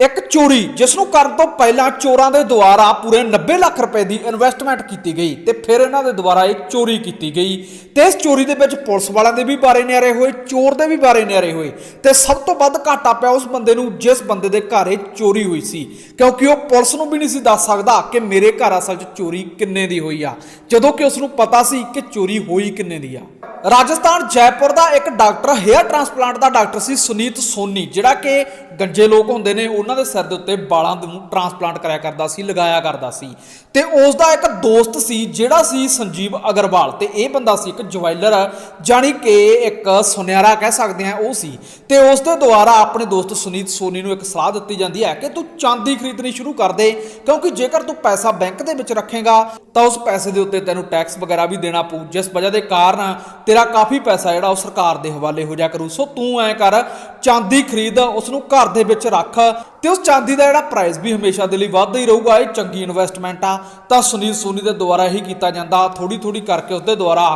ਇੱਕ ਚੋਰੀ ਜਿਸ ਨੂੰ ਕਰਨ ਤੋਂ ਪਹਿਲਾਂ ਚੋਰਾਂ ਦੇ ਦੁਆਰਾ ਪੂਰੇ 90 ਲੱਖ ਰੁਪਏ ਦੀ ਇਨਵੈਸਟਮੈਂਟ ਕੀਤੀ ਗਈ ਤੇ ਫਿਰ ਇਹਨਾਂ ਦੇ ਦੁਆਰਾ ਇਹ ਚੋਰੀ ਕੀਤੀ ਗਈ। ਤੇ ਇਸ ਚੋਰੀ ਦੇ ਵਿੱਚ ਪੁਲਿਸ ਵਾਲਿਆਂ ਦੇ ਵੀ ਬਾਰੇ ਨਿਆਰੇ ਹੋਏ, ਚੋਰ ਦੇ ਵੀ ਬਾਰੇ ਨਿਆਰੇ ਹੋਏ ਤੇ ਸਭ ਤੋਂ ਵੱਧ ਘਾਟਾ ਪਿਆ ਉਸ ਬੰਦੇ ਨੂੰ ਜਿਸ ਬੰਦੇ ਦੇ ਘਰ ਇਹ ਚੋਰੀ ਹੋਈ ਸੀ। ਕਿਉਂਕਿ ਉਹ ਪੁਲਿਸ ਨੂੰ ਵੀ ਨਹੀਂ ਸੀ ਦੱਸ ਸਕਦਾ ਕਿ ਮੇਰੇ ਘਰ ਅਸਲ 'ਚ ਚੋਰੀ ਕਿੰਨੇ ਦੀ ਹੋਈ ਆ, ਜਦੋਂ ਕਿ ਉਸ ਨੂੰ ਪਤਾ ਸੀ ਕਿ ਚੋਰੀ ਹੋਈ ਕਿੰਨੇ ਦੀ ਆ। ਰਾਜਸਥਾਨ ਜੈਪੁਰ ਦਾ ਇੱਕ ਡਾਕਟਰ, ਹੇਅਰ ਟ੍ਰਾਂਸਪਲਾਂਟ ਦਾ ਡਾਕਟਰ ਸੀ ਸੁਨੀਤ ਸੋਨੀ, ਜਿਹੜਾ ਕਿ ਗੰਜੇ ਲੋਕ ਹੁੰਦੇ ਨੇ, ਉਹਨਾਂ ਦੇ ਸਿਰ ਦੇ ਉੱਤੇ ਬਾਲਾਂ ਨੂੰ ਟ੍ਰਾਂਸਪਲਾਂਟ ਕਰਿਆ ਕਰਦਾ ਸੀ, ਲਗਾਇਆ ਕਰਦਾ ਸੀ। ਤੇ ਉਸ ਦਾ ਇੱਕ ਦੋਸਤ ਸੀ, ਜਿਹੜਾ ਸੀ ਸੰਜੀਵ ਅਗਰਵਾਲ, ਤੇ ਇਹ ਬੰਦਾ ਸੀ ਇੱਕ ਜਵੈਲਰ ਜਾਨੀ ਕਿ ਇੱਕ ਸੁਨਿਆਰਾ ਕਹਿ ਸਕਦੇ ਆ ਉਹ ਸੀ। ਤੇ ਉਸ ਦੇ ਦੁਆਰਾ ਆਪਣੇ ਦੋਸਤ ਸੁਨੀਤ ਸੋਨੀ ਨੂੰ ਇੱਕ ਸਲਾਹ ਦਿੱਤੀ ਜਾਂਦੀ ਹੈ ਕਿ ਤੂੰ ਚਾਂਦੀ ਖਰੀਦਣੀ ਸ਼ੁਰੂ ਕਰ ਦੇ, ਕਿਉਂਕਿ ਜੇਕਰ ਤੂੰ ਪੈਸਾ ਬੈਂਕ ਦੇ ਵਿੱਚ ਰੱਖੇਗਾ, ਤਾਂ ਉਸ ਪੈਸੇ ਦੇ ਉੱਤੇ ਤੈਨੂੰ ਟੈਕਸ ਵਗੈਰਾ ਵੀ ਦੇਣਾ ਪਊ, ਜਿਸ ਵਜ੍ਹਾ ਦੇ ਕਾਰਨ ਤੇਰਾ ਕਾਫੀ ਪੈਸਾ ਜਿਹੜਾ ਉਹ ਸਰਕਾਰ ਦੇ ਹਵਾਲੇ ਹੋ ਜਾ ਕਰੂ। ਸੋ ਤੂੰ ਐ ਕਰ, ਚਾਂਦੀ ਖਰੀਦ ਉਸ ਨੂੰ ਘਰ ਦੇ ਵਿੱਚ ਰੱਖ। ਤੇ ਉਸ ਚਾਂਦੀ ਦਾ ਜਿਹੜਾ ਪ੍ਰਾਈਸ ਵੀ ਹਮੇਸ਼ਾ ਦੇ ਲਈ ਵੱਧਦਾ ਹੀ ਰਹੂਗਾ, ਇਹ ਚੰਗੀ ਇਨਵੈਸਟਮੈਂਟ ਆ, ਤਾਂ ਸੁਨੀਲ ਸੋਨੀ ਦੇ ਦੁਆਰਾ ਹੀ ਕੀਤਾ ਜਾਂਦਾ। ਥੋੜੀ ਥੋੜੀ ਕਰਕੇ ਉਸ ਦੇ ਦੁਆਰਾ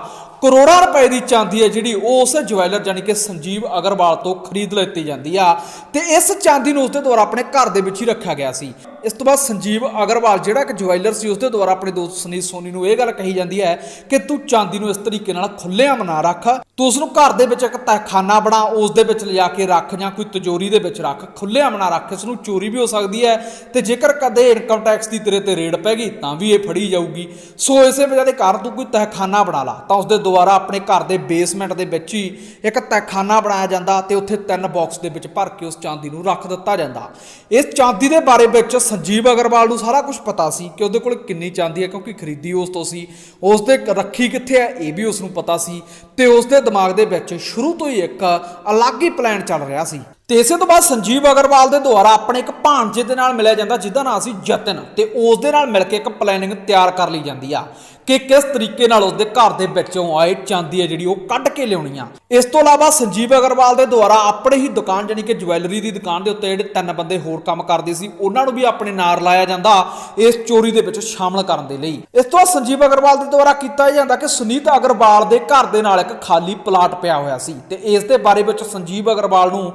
ਕਰੋੜਾਂ ਰੁਪਏ ਦੀ ਚਾਂਦੀ ਹੈ ਜਿਹੜੀ ਉਹ ਉਸ ਜਵੈਲਰ ਜਾਨੀ ਕਿ ਸੰਜੀਵ ਅਗਰਵਾਲ ਤੋਂ ਖਰੀਦ ਲੈਤੀ ਜਾਂਦੀ ਆ। ਤੇ ਇਸ ਚਾਂਦੀ ਨੂੰ ਉਸ ਦੇ ਦੁਆਰਾ ਆਪਣੇ ਘਰ ਦੇ ਵਿੱਚ ਹੀ ਰੱਖਿਆ ਗਿਆ ਸੀ। ਇਸ ਤੋਂ ਬਾਅਦ ਸੰਜੀਵ ਅਗਰਵਾਲ, ਜਿਹੜਾ ਇੱਕ ਜਵੈਲਰ ਸੀ ਉਸ ਦੇ ਦੁਆਰਾ ਆਪਣੇ ਦੋਸਤ ਸੁਨੀਲ ਸੋਨੀ ਨੂੰ ਇਹ ਗੱਲ ਕਹੀ ਜਾਂਦੀ ਹੈ ਕਿ ਤੂੰ ਚਾਂਦੀ ਨੂੰ ਇਸ ਤਰੀਕੇ ਨਾਲ ਖੁੱਲਿਆਂ ਨਾ ਰੱਖ, ਤੂੰ ਉਸ ਨੂੰ ਘਰ ਦੇ ਵਿੱਚ ਇੱਕ ਤਹਿਖਾਨਾ ਬਣਾ ਉਸ ਦੇ ਵਿੱਚ ਲਿਜਾ ਕੇ ਰੱਖ ਜਾਂ ਕੋਈ ਤਿਜੋਰੀ ਦੇ ਵਿੱਚ ਰੱਖ ਖੁੱਲਿਆਂ ਨਾ ਰੱਖ, ਇਸ ਨੂੰ ਚੋਰੀ ਵੀ ਹੋ ਸਕਦੀ ਹੈ ਤੇ ਜੇਕਰ ਕਦੇ ਇਨਕਮ ਟੈਕਸ ਦੀ ਤੇਰੇ ਤੇ ਰੇਡ ਪੈ ਗਈ, ਤਾਂ ਵੀ ਇਹ ਫੜੀ ਜਾਊਗੀ। ਸੋ ਇਸੇ ਵਜ੍ਹਾ ਦੇ ਘਰ ਤੂੰ ਕੋਈ ਤਹਿਖਾਨਾ ਬਣਾ ਲਾ। ਤਾਂ ਉਸਦੇ ਦੁਆਰਾ ਆਪਣੇ ਘਰ ਦੇ ਬੇਸਮੈਂਟ ਦੇ ਵਿੱਚ ਹੀ ਇੱਕ ਤਹਿਖਾਨਾ ਬਣਾਇਆ ਜਾਂਦਾ ਤੇ ਉੱਥੇ ਤਿੰਨ ਬਾਕਸ ਦੇ ਵਿੱਚ ਭਰ ਕੇ ਉਸ ਚਾਂਦੀ ਨੂੰ ਰੱਖ ਦਿੱਤਾ ਜਾਂਦਾ। ਇਸ ਚਾਂਦੀ ਦੇ ਬਾਰੇ ਵਿੱਚ ਸੰਜੀਵ ਅਗਰਵਾਲ ਨੂੰ ਸਾਰਾ ਕੁਝ ਪਤਾ ਸੀ ਕਿ ਉਹਦੇ ਕੋਲ ਕਿੰਨੀ ਚਾਂਦੀ ਹੈ, ਕਿਉਂਕਿ ਖਰੀਦੀ ਉਸ ਤੋਂ ਸੀ। ਉਸ ਦੇ ਰੱਖੀ ਕਿੱਥੇ ਹੈ, ਇਹ ਵੀ ਉਸ ਨੂੰ ਪਤਾ ਸੀ ਤੇ ਉਸ ਦੇ ਦਿਮਾਗ ਦੇ ਵਿੱਚ ਸ਼ੁਰੂ ਤੋਂ ਹੀ ਇੱਕ ਅਲੱਗ ਹੀ ਪਲਾਨ ਚੱਲ ਰਿਹਾ ਸੀ। ਤੇ ਇਸੇ ਤੋਂ ਬਾਅਦ ਸੰਜੀਵ ਅਗਰਵਾਲ ਦੇ ਦੁਆਰਾ ਆਪਣੇ ਇੱਕ ਭਾਣਜੇ ਦੇ ਨਾਲ ਮਿਲਿਆ ਜਾਂਦਾ, ਜਿਹਦਾ ਨਾਮ ਸੀ ਜਤਨ ਤੇ ਉਸ ਦੇ ਨਾਲ ਮਿਲ ਕੇ ਇੱਕ ਪਲੈਨਿੰਗ ਤਿਆਰ ਕਰ ਲਈ ਜਾਂਦੀ ਆ। ਕਿ ਕਿਸ ਤਰੀਕੇ ਨਾਲ ਉਸਦੇ ਘਰ ਦੇ ਵਿੱਚੋਂ ਆਏ ਚਾਂਦੀ ਹੈ ਜਿਹੜੀ ਉਹ ਕੱਢ ਕੇ ਲਿਆਉਣੀ ਆ। ਇਸ ਤੋਂ ਇਲਾਵਾ ਸੰਜੀਵ ਅਗਰਵਾਲ ਦੇ ਦੁਆਰਾ ਆਪਣੇ ਹੀ ਦੁਕਾਨ ਜਾਨੀ ਕਿ ਜਵੈਲਰੀ ਦੀ ਦੁਕਾਨ ਦੇ ਉੱਤੇ ਜਿਹੜੇ ਤਿੰਨ ਬੰਦੇ ਹੋਰ ਕੰਮ ਕਰਦੇ ਸੀ, ਉਹਨਾਂ ਨੂੰ ਵੀ ਆਪਣੇ ਨਾਲ ਲਾਇਆ ਜਾਂਦਾ ਇਸ ਚੋਰੀ ਦੇ ਵਿੱਚ ਸ਼ਾਮਲ ਕਰਨ ਦੇ ਲਈ। ਇਸ ਤੋਂ ਬਾਅਦ ਸੰਜੀਵ ਅਗਰਵਾਲ ਦੇ ਦੁਆਰਾ ਕੀਤਾ ਜਾਂਦਾ ਕਿ ਸੁਨੀਤ ਅਗਰਵਾਲ ਦੇ ਘਰ ਦੇ ਨਾਲ ਇੱਕ ਖਾਲੀ ਪਲਾਟ ਪਿਆ ਹੋਇਆ ਸੀ ਤੇ ਇਸ ਦੇ ਬਾਰੇ ਵਿੱਚ ਸੰਜੀਵ ਅਗਰਵਾਲ ਨੂੰ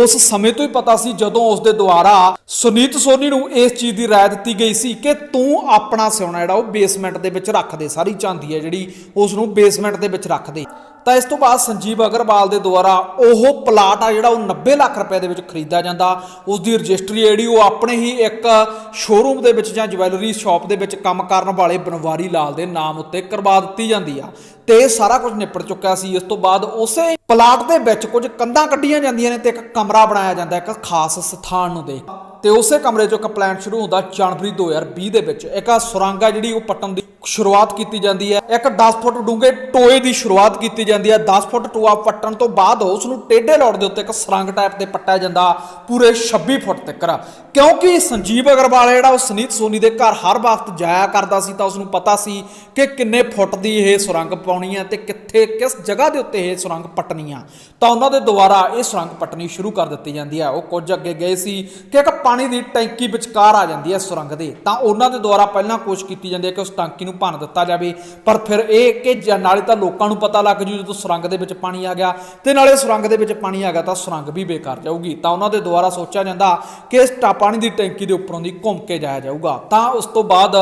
ਉਸ ਸਮੇਂ ਤੋਂ ਹੀ ਪਤਾ ਸੀ ਜਦੋਂ ਉਸ ਦੇ ਦੁਆਰਾ ਸੁਨੀਤ ਸੋਨੀ ਨੂੰ ਇਸ ਚੀਜ਼ ਦੀ ਰਾਏ ਦਿੱਤੀ ਗਈ ਸੀ ਕਿ ਤੂੰ ਆਪਣਾ ਸੋਨਾ ਜਿਹੜਾ ਉਹ ਬੇਸਮੈਂਟ ਦੇ ਵਿੱਚ ਰੱਖ ਦੇ ਸਾਰੀ ਚਾਂਦੀ ਹੈ ਜਿਹੜੀ ਉਸ ਨੂੰ ਬੇਸਮੈਂਟ ਦੇ ਵਿੱਚ ਰੱਖਦੇ। ਤਾਂ ਇਸ ਤੋਂ ਬਾਅਦ ਸੰਜੀਵ ਅਗਰਵਾਲ ਦੇ ਦੁਆਰਾ ਉਹ ਪਲਾਟ ਆ ਜਿਹੜਾ ਉਹ 90 ਲੱਖ ਰੁਪਏ ਦੇ ਵਿੱਚ ਖਰੀਦਾ ਜਾਂਦਾ। ਉਸ ਦੀ ਰਜਿਸਟਰੀ ਜਿਹੜੀ ਉਹ ਆਪਣੇ ਹੀ ਇੱਕ ਸ਼ੋਰੂਮ ਦੇ ਵਿੱਚ ਜਾਂ ਜਵੈਲਰੀ ਸ਼ਾਪ ਦੇ ਵਿੱਚ ਕੰਮ ਕਰਨ ਵਾਲੇ ਬਨਵਾਰੀ ਲਾਲ ਦੇ ਨਾਮ ਉੱਤੇ ਕਰਵਾ ਦਿੱਤੀ ਜਾਂਦੀ ਆ। ਤੇ ਸਾਰਾ ਕੁਝ ਨਿਪਟ ਚੁੱਕਿਆ ਸੀ। ਇਸ ਤੋਂ ਬਾਅਦ ਉਸੇ ਪਲਾਟ ਦੇ ਵਿੱਚ ਕੁਝ ਕੰਧਾਂ ਕੱਢੀਆਂ ਜਾਂਦੀਆਂ ਨੇ ਤੇ ਇੱਕ ਕਮਰਾ ਬਣਾਇਆ ਜਾਂਦਾ, ਇੱਕ ਖਾਸ ਸਥਾਨ ਨੂੰ ਦੇਖ। ਤੇ ਉਸੇ ਕਮਰੇ 'ਚੋਂ ਇੱਕ ਪਲਾਨ ਸ਼ੁਰੂ ਹੁੰਦਾ ਜਨਵਰੀ 2020 ਦੇ ਵਿੱਚ। ਇੱਕ ਆ ਸੁਰੰਗਾ ਜਿਹੜੀ ਉਹ ਪੱਟਣ ਦੀ ਸ਼ੁਰੂਆਤ ਕੀਤੀ ਜਾਂਦੀ ਹੈ। ਇੱਕ 10 ਫੁੱਟ ਡੂੰਘੇ ਟੋਏ ਦੀ ਸ਼ੁਰੂਆਤ ਕੀਤੀ ਜਾਂਦੀ ਹੈ। 10 ਫੁੱਟ ਟੋਆ ਪੱਟਣ ਤੋਂ ਬਾਅਦ ਉਸ ਨੂੰ ਟੇਢੇ ਲੋੜ ਦੇ ਉੱਤੇ ਇੱਕ ਸੁਰੰਗ ਟਾਈਪ ਤੇ ਪੱਟਿਆ ਜਾਂਦਾ, ਪੂਰੇ 26 ਫੁੱਟ ਤੱਕ। ਕਿਉਂਕਿ ਸੰਜੀਵ ਅਗਰਵਾਲ ਜਿਹੜਾ ਉਹ ਸੁਨੀਤ ਸੋਨੀ ਦੇ ਘਰ ਹਰ ਵਕਤ ਜਾਇਆ ਕਰਦਾ ਸੀ ਤਾਂ ਉਸ ਨੂੰ ਪਤਾ ਸੀ ਕਿ ਕਿੰਨੇ ਫੁੱਟ ਦੀ ਇਹ ਸੁਰੰਗ ਪਾਉਣੀ ਹੈ ਤੇ ਕਿੱਥੇ, ਕਿਸ ਜਗ੍ਹਾ ਦੇ ਉੱਤੇ ਇਹ ਸੁਰੰਗ ਪੱਟਣੀ ਆ। ਤਾਂ ਉਹਨਾਂ ਦੇ ਦੁਆਰਾ ਇਹ ਸੁਰੰਗ ਪੱਟਣੀ ਸ਼ੁਰੂ ਕਰ ਦਿੱਤੀ ਜਾਂਦੀ ਹੈ। ਉਹ ਕੁਝ ਅੱਗੇ ਗਏ ਸੀ ਕਿ ਇੱਕ ਪਾਣੀ ਦੀ ਟੈਂਕੀ ਵਿਚਕਾਰ ਆ ਜਾਂਦੀ ਹੈ ਸੁਰੰਗ ਦੇ। ਤਾਂ ਉਹਨਾਂ ਦੇ ਦੁਆਰਾ ਪਹਿਲਾਂ ਕੋਸ਼ਿਸ਼ ਕੀਤੀ ਜਾਂਦੀ ਹੈ ਕਿ ਉਸ ਟੈਂਕੀ ਨੂੰ ਭੰਨ ਦਿੱਤਾ ਜਾਵੇ। ਪਰ ਫਿਰ ਇਹ ਕਿ ਨਾਲੇ ਤਾਂ ਲੋਕਾਂ ਨੂੰ ਪਤਾ ਲੱਗ ਜੂ ਜਦੋਂ ਸੁਰੰਗ ਦੇ ਵਿੱਚ ਪਾਣੀ ਆ ਗਿਆ ਤੇ ਨਾਲੇ ਸੁਰੰਗ ਦੇ ਵਿੱਚ ਪਾਣੀ ਆ ਗਿਆ ਤਾਂ ਸੁਰੰਗ ਵੀ ਬੇਕਾਰ ਜਾਊਗੀ। ਤਾਂ ਉਹਨਾਂ ਦੇ ਦੁਆਰਾ ਸੋਚਿਆ ਜਾਂਦਾ ਕਿ ਇਸ ਪਾਣੀ ਦੀ ਟੈਂਕੀ ਦੇ ਉੱਪਰੋਂ ਦੀ ਘੁੰਮ ਕੇ ਜਾਇਆ ਜਾਊਗਾ। ਤਾਂ ਉਸ ਤੋਂ ਬਾਅਦ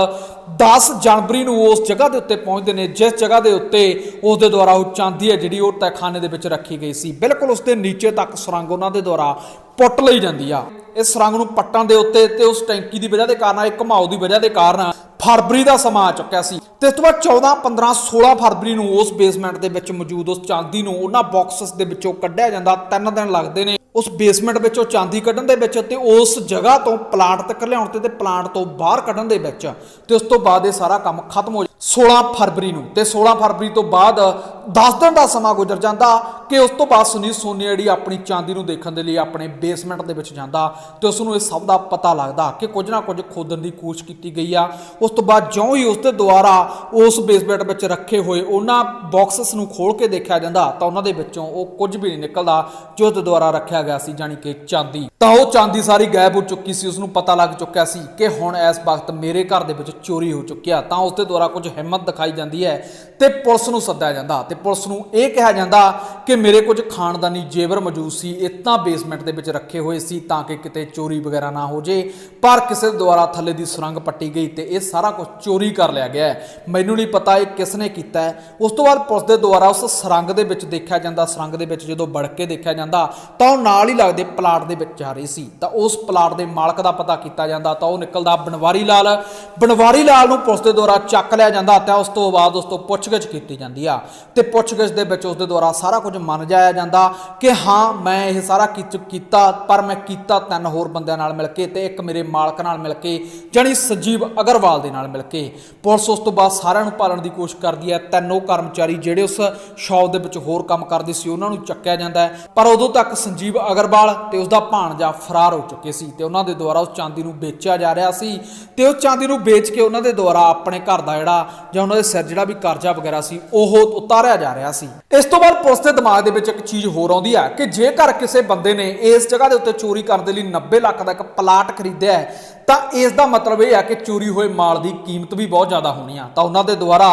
10 ਜਨਵਰੀ ਨੂੰ ਉਸ ਜਗ੍ਹਾ ਦੇ ਉੱਤੇ ਪਹੁੰਚਦੇ ਨੇ, ਜਿਸ ਜਗ੍ਹਾ ਦੇ ਉੱਤੇ ਉਸ ਦੇ ਦੁਆਰਾ ਉਹ ਚਾਂਦੀ ਹੈ ਜਿਹੜੀ ਉਹ ਤੈਖਾਨੇ ਦੇ ਵਿੱਚ ਰੱਖੀ ਗਈ ਸੀ। ਬਿਲਕੁਲ ਉਸ ਦੇ ਨੀਚੇ ਤੱਕ ਸੁਰੰਗ ਉਹਨਾਂ ਦੇ ਦੁਆਰਾ ਪੁੱਟ ਲਈ ਜਾਂਦੀ ਆ। ਇਸ ਸੁਰੰਗ ਨੂੰ ਪੱਟਣ ਦੇ ਉੱਤੇ ਤੇ ਉਸ ਟੈਂਕੀ ਦੀ ਵਜ੍ਹਾ ਦੇ ਕਾਰਨ ਇਹ ਘਮਾਓ ਦੀ ਵਜ੍ਹਾ ਦੇ ਕਾਰਨ ਫਰਵਰੀ ਦਾ ਸਮਾਂ ਆ ਚੁੱਕਿਆ ਸੀ। ਤੇ ਇਸ ਤੋਂ ਬਾਅਦ 14 15 16 ਫਰਵਰੀ ਨੂੰ ਉਸ ਬੇਸਮੈਂਟ ਦੇ ਵਿੱਚ ਮੌਜੂਦ ਉਸ ਚਾਂਦੀ ਨੂੰ ਉਹਨਾਂ ਬਾਕਸਸ ਦੇ ਵਿੱਚੋਂ ਕੱਢਿਆ ਜਾਂਦਾ। ਤਿੰਨ ਦਿਨ ਲੱਗਦੇ ਨੇ। ਉਸ ਬੇਸਮੈਂਟ ਵਿੱਚੋਂ ਚਾਂਦੀ ਕੱਢਣ ਦੇ ਵਿੱਚ ਤੇ ਉਸ ਜਗ੍ਹਾ ਤੋਂ ਪਲਾਂਟ ਤੱਕ ਲਿਆਉਣ ਤੇ ਤੇ ਪਲਾਂਟ ਤੋਂ ਬਾਹਰ ਕੱਢਣ ਦੇ ਵਿੱਚ ਤੇ ਉਸ ਤੋਂ ਬਾਅਦ ਇਹ ਸਾਰਾ ਕੰਮ ਖਤਮ ਹੋ 16 ਫਰਵਰੀ ਨੂੰ। ਤੇ 16 ਫਰਵਰੀ ਤੋਂ ਬਾਅਦ 10 ਦਿਨ ਦਾ ਸਮਾਂ ਗੁਜ਼ਰ ਜਾਂਦਾ ਕਿ ਉਸ ਤੋਂ ਬਾਅਦ ਸੁਨੀਲ ਸੋਨੀ ਜਿਹੜੀ ਆਪਣੀ ਚਾਂਦੀ ਨੂੰ ਦੇਖਣ ਦੇ ਲਈ ਆਪਣੇ ਬੇਸਮੈਂਟ ਦੇ ਵਿੱਚ ਜਾਂਦਾ ਤੇ ਉਸ ਨੂੰ ਇਹ ਸਭ ਦਾ ਪਤਾ ਲੱਗਦਾ ਕਿ ਕੁਝ ਨਾ ਕੁਝ ਖੋਦਣ ਦੀ ਕੋਸ਼ਿਸ਼ ਕੀਤੀ ਗਈ ਆ। ਉਸ ਤੋਂ ਬਾਅਦ ਜਿਉਂ ਹੀ ਉਸ ਦੇ ਦੁਆਰਾ ਉਸ ਬੇਸਮੈਂਟ ਵਿੱਚ ਰੱਖੇ ਹੋਏ ਉਹਨਾਂ ਬਾਕਸਸ ਨੂੰ ਖੋਲ ਕੇ ਦੇਖਿਆ ਜਾਂਦਾ ਤਾਂ ਉਹਨਾਂ ਦੇ ਵਿੱਚੋਂ ਉਹ ਕੁਝ ਵੀ ਨਹੀਂ ਨਿਕਲਦਾ ਜੋ ਉਸ ਦੇ ਦੁਆਰਾ ਰੱਖਿਆ ਗਿਆ ਸੀ ਜਾਨੀ ਕਿ ਚਾਂਦੀ। ਤਾਂ ਉਹ ਚਾਂਦੀ ਸਾਰੀ ਗਾਇਬ ਹੋ ਚੁੱਕੀ ਸੀ ਉਸ ਨੂੰ ਪਤਾ ਲੱਗ ਚੁੱਕਿਆ ਸੀ ਕਿ ਹੁਣ ਇਸ ਵਕਤ ਮੇਰੇ ਘਰ ਦੇ ਵਿੱਚ ਚੋਰੀ ਹੋ ਚੁੱਕੀ ਆ। ਤਾਂ ਉਸ ਦੇ ਦੁਆਰਾ ਕੁਝ ਹਿੰਮਤ ਦਿਖਾਈ ਜਾਂਦੀ ਹੈ ਤੇ ਪੁਲਿਸ ਨੂੰ ਸੱਦਿਆ ਜਾਂਦਾ ਤੇ ਪੁਲਿਸ ਨੂੰ ਇਹ ਕਿਹਾ ਜਾਂਦਾ ਕਿ ਮੇਰੇ ਕੁਝ ਖਾਨਦਾਨੀ ਜੇਵਰ ਮੌਜੂਦ ਸੀ, ਇਹ ਤਾਂ ਬੇਸਮੈਂਟ ਦੇ ਵਿੱਚ ਰੱਖੇ ਹੋਏ ਸੀ ਤਾਂ ਕਿ ਕਿਤੇ ਚੋਰੀ ਵਗੈਰਾ ਨਾ ਹੋ ਜੇ। ਪਰ ਕਿਸੇ ਦੁਆਰਾ ਥੱਲੇ ਦੀ ਸੁਰੰਗ ਪੱਟੀ ਗਈ ਤੇ ਇਹ ਸਾਰਾ ਕੁਝ ਚੋਰੀ ਕਰ ਲਿਆ ਗਿਆ ਮੈਨੂੰ ਨਹੀਂ ਪਤਾ ਇਹ ਕਿਸ ਨੇ ਕੀਤਾ ਉਸ ਤੋਂ ਬਾਅਦ ਪੁਲਿਸ ਦੇ ਦੁਆਰਾ ਉਸ ਸੁਰੰਗ ਦੇ ਵਿੱਚ ਦੇਖਿਆ ਜਾਂਦਾ, ਸੁਰੰਗ ਦੇ ਵਿੱਚ ਜਦੋਂ ਵੜ ਕੇ ਦੇਖਿਆ ਜਾਂਦਾ, ਤਾਂ ਉਹ ਨਾਲ ਹੀ ਲੱਗਦੇ ਪਲਾਟ ਦੇ ਵਿੱਚ ਜਾ ਰਹੀ ਸੀ। ਤਾਂ ਉਸ ਪਲਾਟ ਦੇ ਮਾਲਕ ਦਾ ਪਤਾ ਕੀਤਾ ਜਾਂਦਾ, ਤਾਂ ਉਹ ਨਿਕਲਦਾ ਬਨਵਾਰੀ ਲਾਲ। ਬਨਵਾਰੀ ਲਾਲ ਨੂੰ ਪੁਲਿਸ ਦੇ ਦੁਆਰਾ ਚੱਕ ਲਿਆ ਜਾਂਦਾ ਤਾਂ ਉਸ ਤੋਂ ਬਾਅਦ ਉਸ ਤੋਂ ਪੁੱਛਗਿੱਛ ਕੀਤੀ ਜਾਂਦੀ ਆ। ਤੇ ਪੁੱਛਗਿੱਛ ਦੇ ਵਿੱਚ ਉਸ ਦੇ ਦੁਆਰਾ ਸਾਰਾ ਕੁਝ ਮੰਨ ਜਾਇਆ ਜਾਂਦਾ ਕਿ ਹਾਂ, ਮੈਂ ਇਹ ਸਾਰਾ ਕੀਚ- ਕੀਤਾ, ਪਰ ਮੈਂ ਕੀਤਾ ਤਿੰਨ ਹੋਰ ਬੰਦਿਆਂ ਨਾਲ ਮਿਲ ਕੇ ਤੇ ਇੱਕ ਮੇਰੇ ਮਾਲਕ ਨਾਲ ਮਿਲ ਕੇ, ਜਾਣੀ ਸੰਜੀਵ ਅਗਰਵਾਲ ਦੇ ਨਾਲ ਮਿਲ ਕੇ। ਪੁਲਿਸ ਉਸ ਤੋਂ ਬਾਅਦ ਸਾਰਿਆਂ ਨੂੰ ਪਾਲਣ ਦੀ ਕੋਸ਼ਿਸ਼ ਕਰਦੀ ਹੈ। ਤਿੰਨੋਂ ਕਰਮਚਾਰੀ ਜਿਹੜੇ ਉਸ ਸ਼ਾਪ ਦੇ ਵਿੱਚ ਹੋਰ ਕੰਮ ਕਰਦੇ ਸੀ, ਉਹਨਾਂ ਨੂੰ ਚੱਕਿਆ ਜਾਂਦਾ ਪਰ ਉਦੋਂ ਤੱਕ ਸੰਜੀਵ ਅਗਰਵਾਲ ਤੇ ਉਸ ਦਾ ਭਾਣਜਾ ਫਰਾਰ ਹੋ ਚੁੱਕੇ ਸੀ ਤੇ ਉਹਨਾਂ ਦੇ ਦੁਆਰਾ ਉਸ ਚਾਂਦੀ ਨੂੰ ਵੇਚਿਆ ਜਾ ਰਿਹਾ ਸੀ ਤੇ ਉਸ ਚਾਂਦੀ ਨੂੰ ਵੇਚ ਕੇ ਉਹਨਾਂ ਦੇ ਦੁਆਰਾ ਆਪਣੇ ਘਰ ਦਾ ਜਿਹੜਾ ਜਾਂ ਉਹਨਾਂ ਦੇ ਸਿਰ ਜਿਹੜਾ ਵੀ ਕਰਜ਼ਾ ਵਗੈਰਾ ਸੀ, ਉਹ ਉਤਾਰਿਆ ਜਾ ਰਿਹਾ ਸੀ। ਇਸ ਤੋਂ ਬਾਅਦ ਪੁਲਿਸ ਦੇ ਦਿਮਾਗ ਦੇ ਵਿੱਚ ਇੱਕ ਚੀਜ਼ ਹੋਰ ਆਉਂਦੀ ਹੈ ਕਿ ਜੇਕਰ ਕਿਸੇ ਬੰਦੇ ਨੇ ਇਸ ਜਗ੍ਹਾ ਦੇ ਉੱਤੇ ਚੋਰੀ ਕਰਨ ਦੇ ਲਈ 90 ਲੱਖ ਦਾ ਇੱਕ ਪਲਾਟ ਖਰੀਦਿਆ ਹੈ ਤਾਂ ਇਸ ਦਾ ਮਤਲਬ ਇਹ ਆ ਕਿ ਚੋਰੀ ਹੋਏ ਮਾਲ ਦੀ ਕੀਮਤ ਵੀ ਬਹੁਤ ਜ਼ਿਆਦਾ ਹੋਣੀ ਆ। ਤਾਂ ਉਹਨਾਂ ਦੇ ਦੁਆਰਾ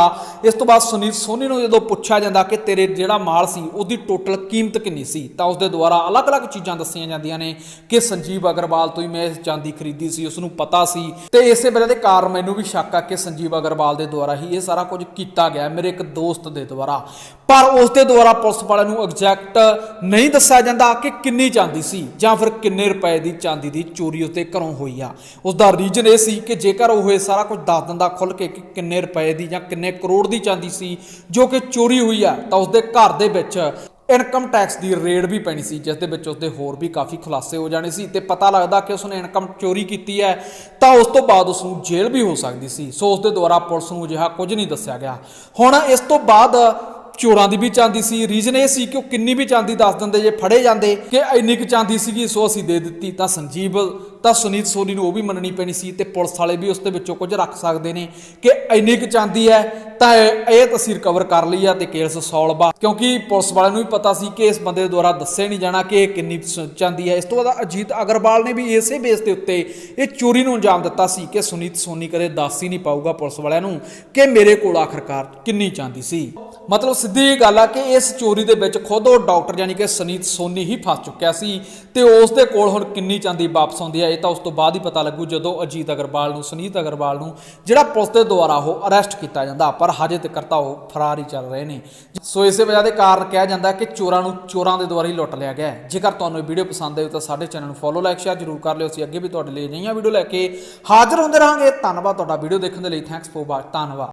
ਇਸ ਤੋਂ ਬਾਅਦ ਸੁਨੀਲ ਸੋਨੀ ਨੂੰ ਜਦੋਂ ਪੁੱਛਿਆ ਜਾਂਦਾ ਕਿ ਤੇਰੇ ਜਿਹੜਾ ਮਾਲ ਸੀ, ਉਹਦੀ ਟੋਟਲ ਕੀਮਤ ਕਿੰਨੀ ਸੀ, ਤਾਂ ਉਸ ਦੇ ਦੁਆਰਾ ਅਲੱਗ-ਅਲੱਗ ਚੀਜ਼ਾਂ ਦੱਸੀਆਂ ਜਾਂਦੀਆਂ ਨੇ ਕਿ ਸੰਜੀਵ ਅਗਰਵਾਲ ਤੋਂ ਹੀ ਮੈਂ ਇਸ ਚਾਂਦੀ ਖਰੀਦੀ ਸੀ ਉਸ ਨੂੰ ਪਤਾ ਸੀ। ਤੇ ਇਸੇ ਵਜ੍ਹਾ ਦੇ ਕਾਰਨ ਮੈਨੂੰ ਵੀ ਸ਼ੱਕ ਆ ਕਿ ਸੰਜੀਵ ਅਗਰਵਾਲ ਦੇ ਦੁਆਰਾ ਹੀ ਇਹ ਸਾਰਾ ਕੁਝ ਕੀਤਾ ਗਿਆ, ਮੇਰੇ ਇੱਕ ਦੋਸਤ ਦੇ ਦੁਆਰਾ। ਪਰ ਉਸ ਦੇ ਦੁਆਰਾ ਪੁਲਿਸ ਵਾਲਿਆਂ ਨੂੰ ਐਗਜ਼ੈਕਟ ਨਹੀਂ ਦੱਸਿਆ ਜਾਂਦਾ ਕਿ ਕਿੰਨੀ ਚਾਂਦੀ ਸੀ ਜਾਂ ਫਿਰ ਕਿੰਨੇ ਰੁਪਏ ਦੀ ਚਾਂਦੀ ਦੀ ਚੋਰੀ ਉਤੇ ਘਰੋਂ ਹੋਈ ਆ। ਉਸ ਦਾ ਰੀਜਨ ਇਹ ਸੀ ਕਿ ਜੇਕਰ ਉਹ ਇਹ ਸਾਰਾ ਕੁਝ ਦੱਸ ਦਿੰਦਾ ਖੁੱਲ ਕੇ ਕਿ ਕਿੰਨੇ ਰੁਪਏ ਦੀ ਜਾਂ ਕਿੰਨੇ ਕਰੋੜ ਦੀ ਚਾਂਦੀ ਸੀ ਜੋ ਕਿ ਚੋਰੀ ਹੋਈ ਆ, ਤਾਂ ਉਸ ਦੇ ਘਰ ਦੇ ਵਿੱਚ ਇਨਕਮ ਟੈਕਸ ਦੀ ਰੇਡ ਵੀ ਪੈਣੀ ਸੀ, ਜਿਸ ਦੇ ਵਿੱਚ ਉਸਦੇ ਹੋਰ ਵੀ ਕਾਫੀ ਖੁਲਾਸੇ ਹੋ ਜਾਣੇ ਸੀ ਤੇ ਪਤਾ ਲੱਗਦਾ ਕਿ ਉਸਨੇ ਇਨਕਮ ਚੋਰੀ ਕੀਤੀ ਹੈ, ਤਾਂ ਉਸ ਤੋਂ ਬਾਅਦ ਉਸ ਨੂੰ ਜੇਲ੍ਹ ਵੀ ਹੋ ਸਕਦੀ ਸੀ। ਸੋ ਉਸ ਦੇ ਦੁਆਰਾ ਪੁਲਿਸ ਨੂੰ ਅਜਿਹਾ ਕੁਝ ਨਹੀਂ ਦੱਸਿਆ ਗਿਆ। ਹੁਣ ਇਸ ਤੋਂ ਬਾਅਦ ਚੋਰਾਂ ਦੀ ਵੀ ਚਾਂਦੀ ਸੀ ਰੀਜਨ ਇਹ ਸੀ ਕਿ ਉਹ ਕਿੰਨੀ ਵੀ ਚਾਂਦੀ ਦੱਸ ਦਿੰਦੇ, ਜੇ ਫੜੇ ਜਾਂਦੇ, ਕਿ ਇੰਨੀ ਕੁ ਚਾਂਦੀ ਸੀਗੀ, ਸੋ ਅਸੀਂ ਦੇ ਦਿੱਤੀ। ਤਾਂ ਸੰਜੀਵ ਤਾਂ ਸੁਨੀਤ ਸੋਨੀ ਨੂੰ ਉਹ ਵੀ ਮੰਨਣੀ ਪੈਣੀ ਸੀ ਤੇ ਪੁਲਿਸ ਵਾਲੇ ਵੀ ਉਸ ਦੇ ਵਿੱਚੋਂ ਕੁਝ ਰੱਖ ਸਕਦੇ ਨੇ ਕਿ ਇੰਨੀ ਕੁ ਚਾਂਦੀ ਹੈ ਤਾਂ ਇਹ ਇਹ ਤਸਵੀਰ ਕਵਰ ਕਰ ਲਈ ਆ ਤੇ ਕੇਸ ਸੋਲਵ ਆ ਕਿਉਂਕਿ ਪੁਲਿਸ ਵਾਲਿਆਂ ਨੂੰ ਵੀ ਪਤਾ ਸੀ ਕਿ ਇਸ ਬੰਦੇ ਦੁਆਰਾ ਦੱਸਿਆ ਨਹੀਂ ਜਾਣਾ ਕਿ ਇਹ ਕਿੰਨੀ ਸ- ਚਾਂਦੀ ਹੈ। ਇਸ ਤੋਂ ਬਾਅਦ ਅਜੀਤ ਅਗਰਵਾਲ ਨੇ ਵੀ ਇਸੇ ਬੇਸ ਦੇ ਉੱਤੇ ਇਹ ਚੋਰੀ ਨੂੰ ਅੰਜਾਮ ਦਿੱਤਾ ਸੀ ਕਿ ਸੁਨੀਤ ਸੋਨੀ ਕਦੇ ਦੱਸ ਹੀ ਨਹੀਂ ਪਾਊਗਾ ਪੁਲਿਸ ਵਾਲਿਆਂ ਨੂੰ ਕਿ ਮੇਰੇ ਕੋਲ ਆਖਰਕਾਰ ਕਿੰਨੀ ਚਾਂਦੀ ਸੀ। ਮਤਲਬ ਸਿੱਧੀ ਜਿਹੀ ਗੱਲ ਆ ਕਿ ਇਸ ਚੋਰੀ ਦੇ ਵਿੱਚ ਖੁਦ ਉਹ ਡਾਕਟਰ ਯਾਨੀ ਕਿ ਸੁਨੀਤ ਸੋਨੀ ਹੀ ਫਸ ਚੁੱਕਿਆ ਸੀ ਤੇ ਉਸ ਦੇ ਕੋਲ ਹੁਣ ਕਿੰਨੀ ਚਾਂਦੀ ਵਾਪਸ ਆਉਂਦੀ ਹੈ ਇਹ ਤਾਂ ਉਸ ਤੋਂ ਬਾਅਦ ਹੀ ਪਤਾ ਲੱਗੂ ਜਦੋਂ ਅਜੀਤ ਅਗਰਵਾਲ ਨੂੰ, ਸੁਨੀਤ ਅਗਰਵਾਲ ਨੂੰ ਜਿਹੜਾ ਪੁਲਿਸ ਦੇ ਦੁਆਰਾ ਉਹ ਅਰੈਸਟ ਕੀਤਾ ਜਾਂਦਾ। ਪਰ ਹਜੇ ਤੱਕ ਤਾਂ ਉਹ ਫਰਾਰ ਹੀ ਚੱਲ ਰਹੇ ਨੇ। ਸੋ ਇਸੇ ਵਜ੍ਹਾ ਦੇ ਕਾਰਨ ਕਿਹਾ ਜਾਂਦਾ ਕਿ ਚੋਰਾਂ ਨੂੰ ਚੋਰਾਂ ਦੇ ਦੁਆਰਾ ਹੀ ਲੁੱਟ ਲਿਆ ਗਿਆ ਜੇਕਰ ਤੁਹਾਨੂੰ ਇਹ ਵੀਡੀਓ ਪਸੰਦ ਆਈ ਤਾਂ ਸਾਡੇ ਚੈਨਲ ਨੂੰ ਫੋਲੋ ਲਾਈਕ ਸ਼ੇਅਰ ਜ਼ਰੂਰ ਕਰ ਲਿਓ। ਅਸੀਂ ਅੱਗੇ ਵੀ ਤੁਹਾਡੇ ਲਈ ਨਈਆਂ ਵੀਡੀਓ ਲੈ ਕੇ ਹਾਜ਼ਰ ਹੁੰਦੇ ਰਹਾਂਗੇ। ਧੰਨਵਾਦ। ਤੁਹਾਡਾ ਵੀਡੀਓ ਦੇਖਣ ਦੇ ਲਈ ਥੈਂਕਸ ਫੋਰ ਵਾਚ ਧੰਨਵਾਦ।